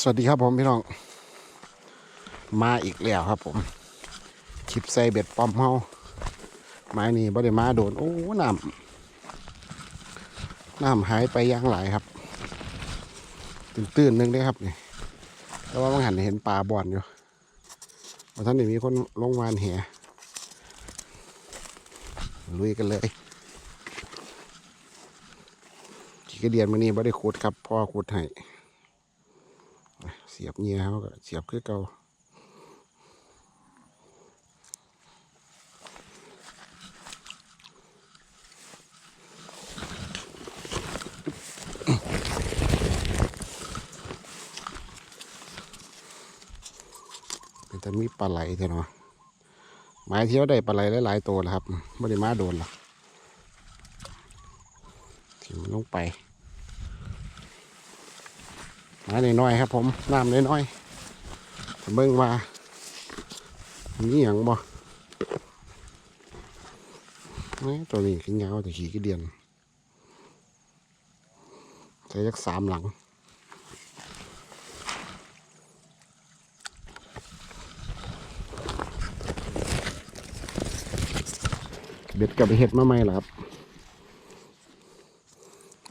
สวัสดีครับผมพี่น้อง มาอีกแล้วครับ ผมคลิปใส่เบ็ดปอมเฮาไม้นี่บ่ได้มาโดนโอ้น้ำน้ำหายไปย่างหลายครับ ตื่นๆนึงได้ครับนี่แต่ว่าบางหันเห็นปลาบ่อนอยู่ว่าท่านนี่มีคนลงวานแหลุยกันเลยขี่กระเดียนมานี่บ่ได้ขุดครับพ่อขุดให้ เสียบเงี้ยเขาก็เสียบคือเก่าแต่มีปลาไหลเท่านั้นหมายที่ว่าได้ปลาไหลหลายๆตัวแล้วครับไม่ได้มาโดนหรอกที่มลงไป มาหน่อยๆครับ ผมน้ำน้อยๆเบิ่งว่ามีอย่างบ่นี่ตัวนี้ขึ้นยาวแต่ขี่กี่เดียนใส่ยักสามหลังเบ็ดกับเห็ดมาใหม่ล่ะครับ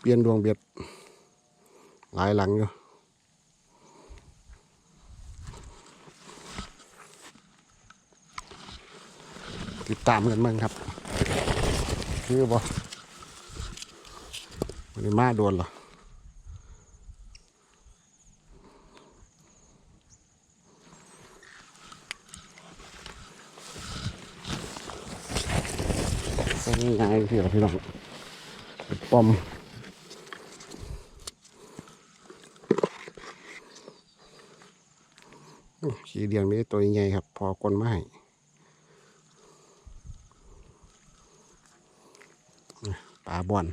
เปลี่ยนดวงเบ็ดหลายหลังอยู่ ติดตามกันมั่งครับ คือบ่มันมาโดนเหรอง่ายๆที่เราพี่น้องเป็นป้อมอื้อขี้เดียนไม่ได้ตัวใหญ่ครับ พอกลนมาให้ ปลา บ่อน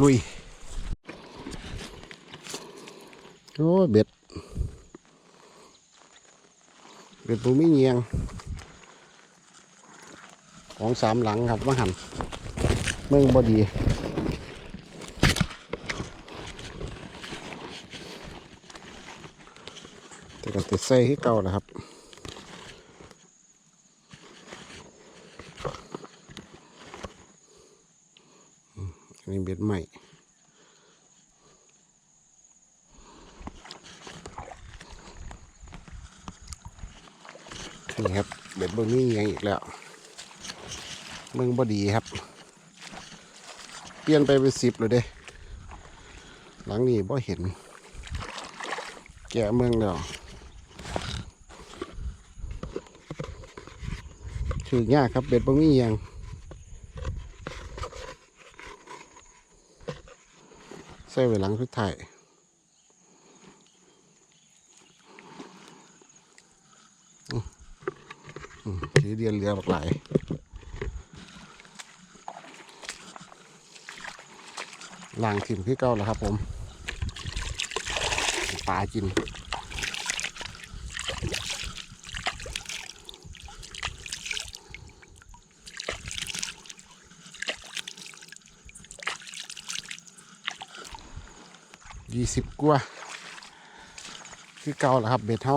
ลุย โอ้ยเบ็ด เบ็ดปูมีเงียงของ สามหลังครับว่าหันเมืองบดีแต่กันติดใส่ที่เก่านะครับอันนี้เบ็ดใหม่นี่ครับเบ็ดบนนี้ยังอีกแล้ว เมืองบดีครับ เปลี่ยนไปเป็นสิบเลยเด้ หลังนี้บ่เห็น แกะเมืองแล้วถือยากครับเบ็ดบ่มีหยังใส่ไว้หลังสุดท้ายสีเดียนเรือบักหลาย ล่างถิ่มคือเก่าแล้วครับ ผมปลากินยี่สิบกว่าคือเก่าแล้วครับ เบ็ดเท่า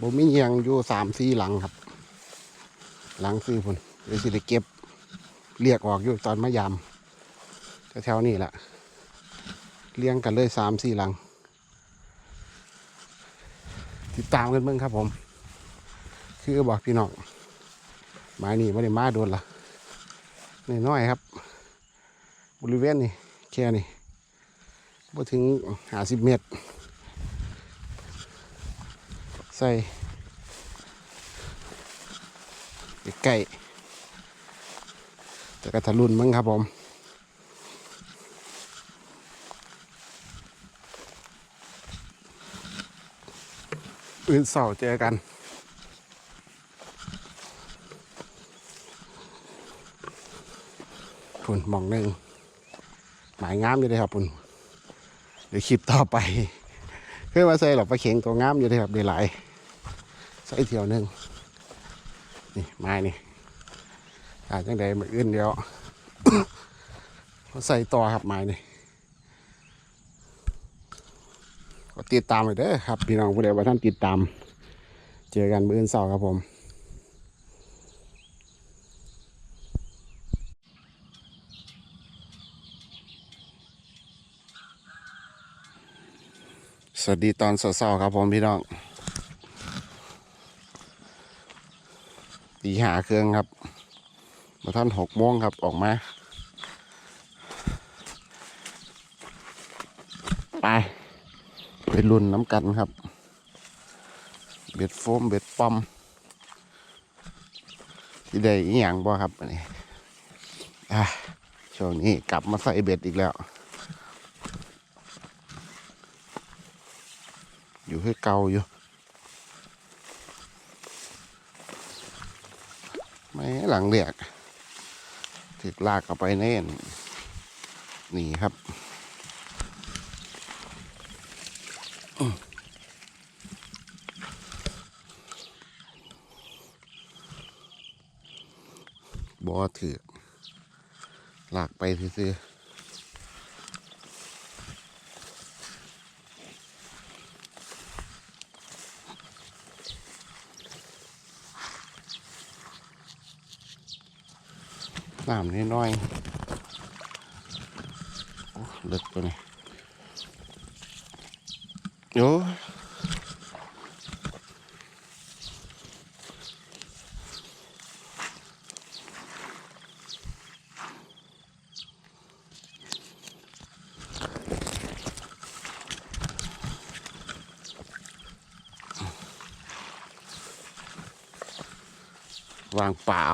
บ่มีเงียงอยู่สามสี่หลังครับ หลังซื้อพุ่นเดี๋ยวสิได้เก็บเรียกออกอยู่ตอนมายาม แถวนี่แหละเลี้ยงกันเลยสามสี่หลัง ติดตามกันเบิ่งครับผม คือบอกพี่น้องมานี่ไม่ได้มาโดนละน้อยๆครับ บริเวณนี่แค่นี่บ่ถึงหาสิบเมตร ใส่ใกล้แต่กระทะรุ่นมั้งครับผม นเสาร์เจอกันฝุ่นมองหนึ่งหมายงามอยู่เลยครับฝุ่นเดี๋ยวคลิปต่อไปเพื่อมาใส่หลอกปลาเข็งตัวงามอยู่เลยครับเดี๋ยวหลายใส่เที่ยวหนึ่งนี่ไม้นี่อาจจังใดมาอื่นเดียวใส่ต่อครับไม้นี่ก็ ติดตามไปเด้อครับ พี่น้องผู้ใดว่าท่านติดตาม เจอกันมื้ออื่นเสาร์ครับผมสวัสดีตอนเช้าๆครับผมพี่น้องตีหาเครื่องครับ มาท่านหกโมงครับออกมา ไป ไปรุ่นน้ำกันครับ เบ็ดโฟมเบ็ดปอมที่ได้อีหยังบ่ครับนี่ช่วงนี้กลับมาใส่เบ็ดอีกแล้ว อยู่ให้เกาอยู่ไม่หลังเรียกถึกลากเข้าไปเน่นนี่ครับ อบอถือหลากไปซื้อน้ำนิดหน่อยเลึกตัวนี้โอ้างเปล่า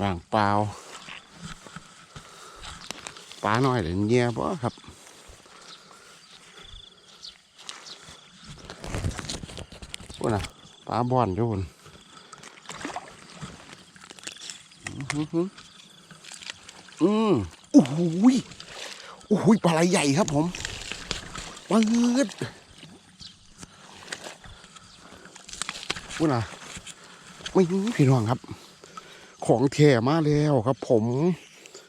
ว่างเปล่าปลาหน่อยเดี๋ยเงียบ่ครับพูดนอะปลาบอนทุกคนอื้ อืมโอ้โหยโอ้โหยปลาไหลใหญ่ครับผมปืดพูดนะไม่รู้พี่น้องครับ ของแท้มาแล้วครับ ผม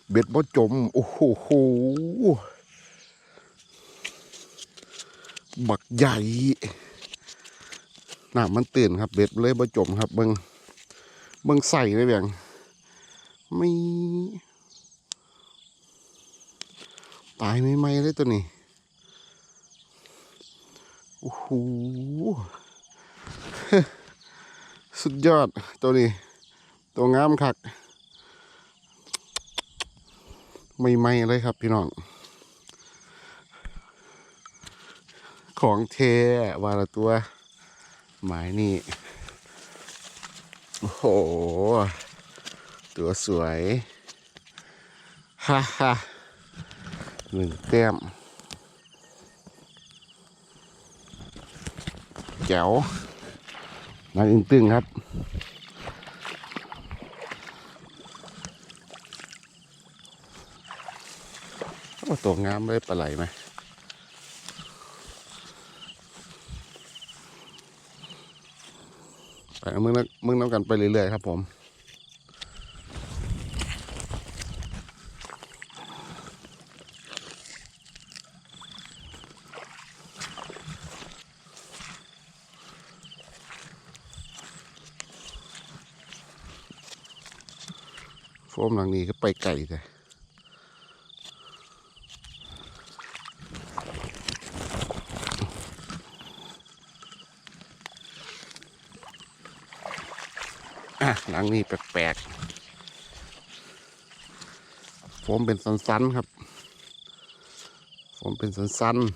เบ็ดบ่จม โอ้โหบักใหญ่น้ำมันตื่นครับ เบ็ดเลยบ่จมครับเบิงเบิงใส่เลยแบงไม่ ตายไม่ไหมเลยตัวนี้โอ้โหสุดยอดตัวนี้ ตัวงามคัก ไม่ไหมเลยครับพี่น้อง ของเทวาละตัว หมายนี่โอ้โห ตัวสวย ฮ่าฮ่า หนึ่งแต้มแจ๋วนักอิงตึงครับโอ้ตัวงามเลยปลาไหลไหมไปเอามึงนะมึงน้ำกันไปเรื่อยๆครับผม หลังนี้ก็ไปไก่แต่อะหลังนี้แปลกๆผมเป็นสันๆครับ ผมเป็นสันๆ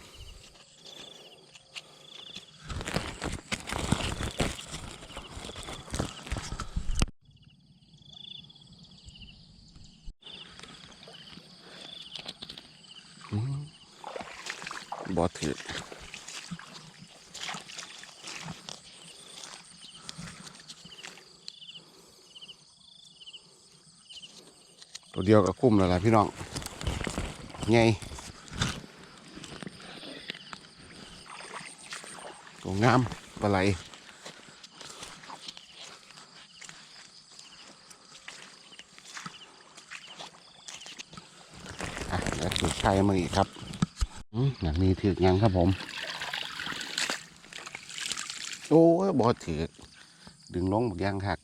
บ่ถือ ตัวเดียวก็คุ้มแล้วล่ะพี่น้องไงตัวงามปลาไหลอะแล้วถือไข่มาอีกครับอืมอย่างนี้ถือยังครับผม โอ้บอถือดึงลงบักยังหัก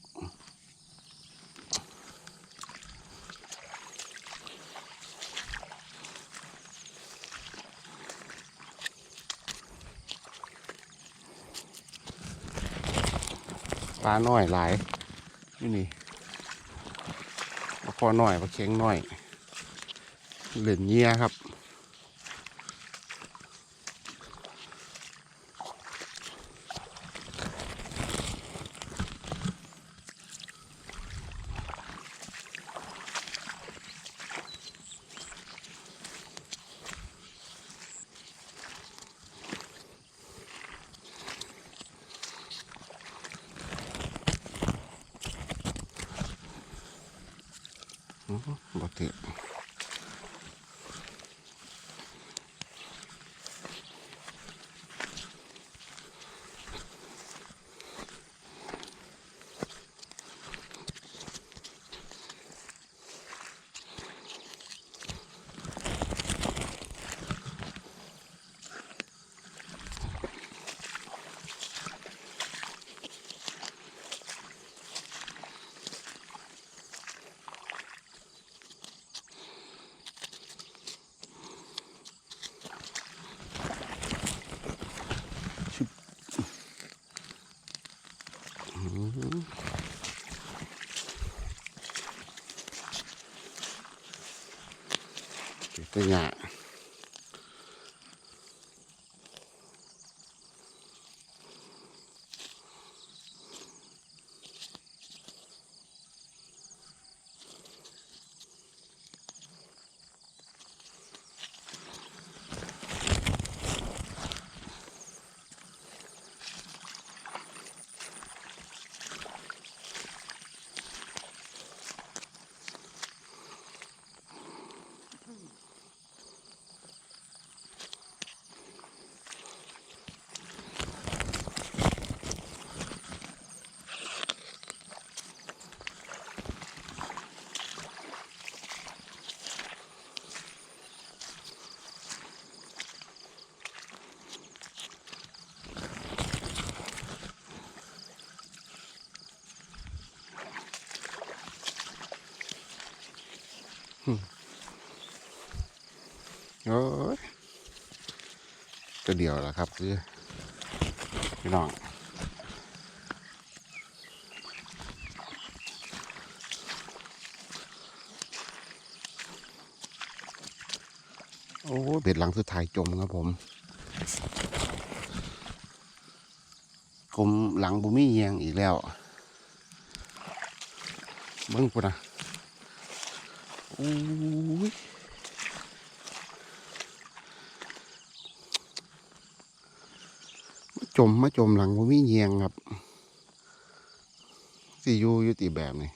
ปลาหน่อยหลายนี่นี่ปลาคอหน่อยปลาเค็งหน่อยเหลือเงี้ยครับ บ่ถือ บ่ติ โอ้ยตัวเดียวแหละครับคือพี่น้องโอ้เบ็ดหลังสุดท้ายจมครับผมกลมหลังบุมีเยียงอีกแล้วเบิ้งปุ่นนะโอ้ยมา จมมาจมหลังบุมีเยียงครับสิอยูยุติแบบนี้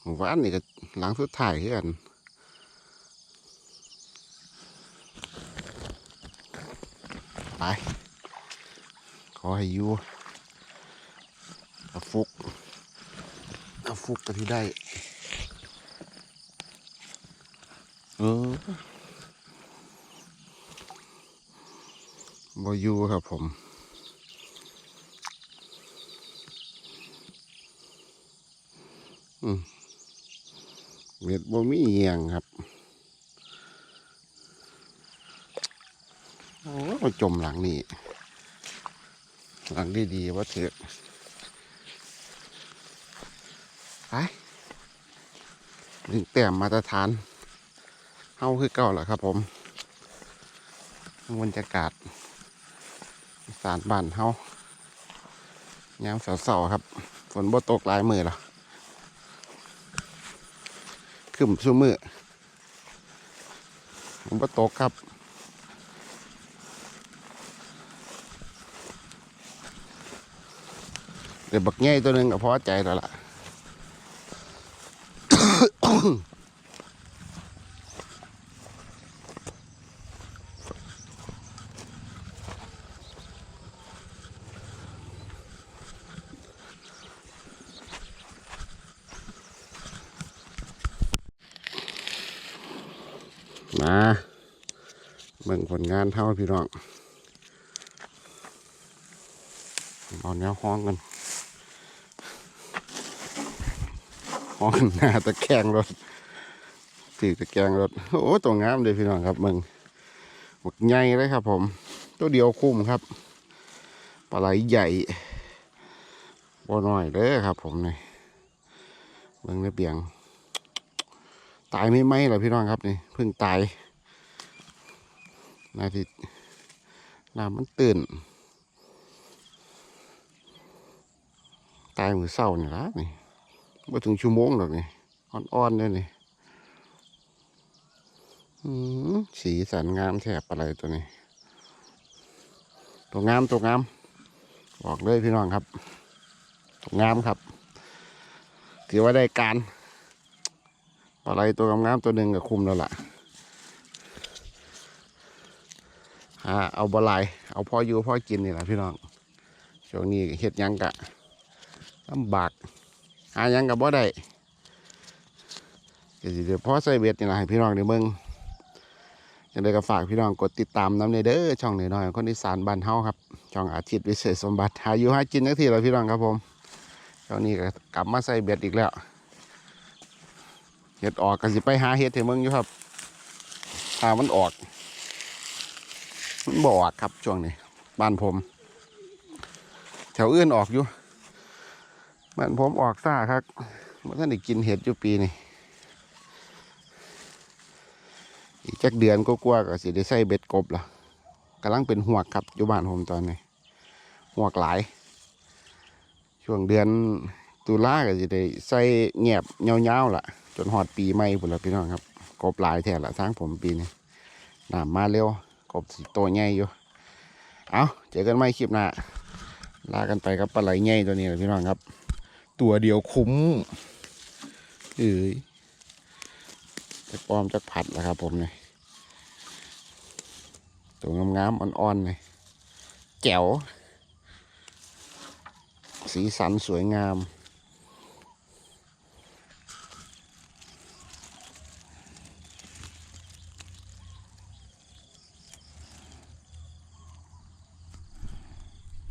หมู่านนี่ก็หลังสุดท้ายคือกันไปขอให้อยู่อฟุกอฟุกกันที่ได้ เออบอยู่ครับผม อืมเม็ดบ่มีเอียงครับ โอ้มาจมหลังนี่ หลังดีๆว่าเถอะไปหนึ่งแต้มมาตรฐาน เฮาคือเก่าแหละครับผมบรรยากาศสารบ้านเฮายามเสาๆครับ ฝนบ่ตกหลายมือหรอขึ้นซุมือผมก็ตกครับ เดี๋ยวบักแง่ตัวหนึ่งก็พอใจแล้วล่ะ มาเบิ่งผลงานเท่าพี่น้องเอาแนวห้องกันห้องหน้าตะแคงรถถือตะแคงรถโอ้ตัวงามเลยพี่น้องครับมึงหมกใหญ่เลยครับ ผม ตัวเดียวคุ้มครับปลาไหลใหญ่บ่น้อยเด้อครับ ผมนี่เบิ่งในเปียง ตายไม่ไหมหรอพี่น้องครับนี่เพิ่งตายนาทีน้ำมันตื่น ตายมือเศร้านี่ละนี่มาถึงชั่วโมงหรอกนี่อ่อนๆเลยนี่สีสันงามแทบอะไรตัวนี้ ตัวงามตัวงาม บอกเลยพี่น้องครับ ตัวงามครับถือว่าได้การ ปลาไหลตัวงามๆตัวหนึ่งก็คุมแล้วล่ะหาเอาบลายเอาพ่ออยู่พ่อกินนี่แหละพี่น้องช่วงนี้เฮ็ดยังกะลำบากหายังกับบ่ได้ก็สิเดี๋ยวพ่อใส่เบ็ดนี่แหละให้พี่น้องได้เบิ่งยังไดก็ฝากพี่น้องกดติดตามน้ำในเด้อช่องน้อยๆคนอีสานบ้านเฮาครับช่องอาทิตย์วิเศษสมบัติหาอยู่หากินนักทีแล้วพี่น้องครับผมช่วงนี้ก็กลับมาใส่เบ็ดอีกแล้ว เห็ดออกก็สิไปหาเห็ดให้เมืองอยู่ครับถ้ามันออกมันบออกครับช่วงนี้บ้านผม แถวอื่นออกอยู่บ้านผมออกซ่าครับเมื่อท่านได้กินเห็ดอยู่ปีนี้อีกจักเดือนก็กลัวาๆก็สิได้ใส่เบ็ดกบล่ะกำลังเป็นหัวกครับอยู่บ้านผมตอนนี้หัวกหลาย ช่วงเดือนตุลาก็สิได้ใส่เงียบเงาๆล่ะ จนหอดปีใหม่พุ่นละพี่น้องครับ กบหลายแท้ละทางผมปีนี้น้ำมาเร็ว กบสิโตใหญ่อยู่ เอาเจอกันใหม่คลิปหน้าลากันไปครับปลาไหลใหญ่ตัวนี้แหละพี่น้องครับ ตัวเดียวคุ้มเอ้ยจะปลอมจะผัดแล้วครับ ผมเนี่ยตัวงามๆอ่อนๆเลยแจ๋วสีสันสวยงาม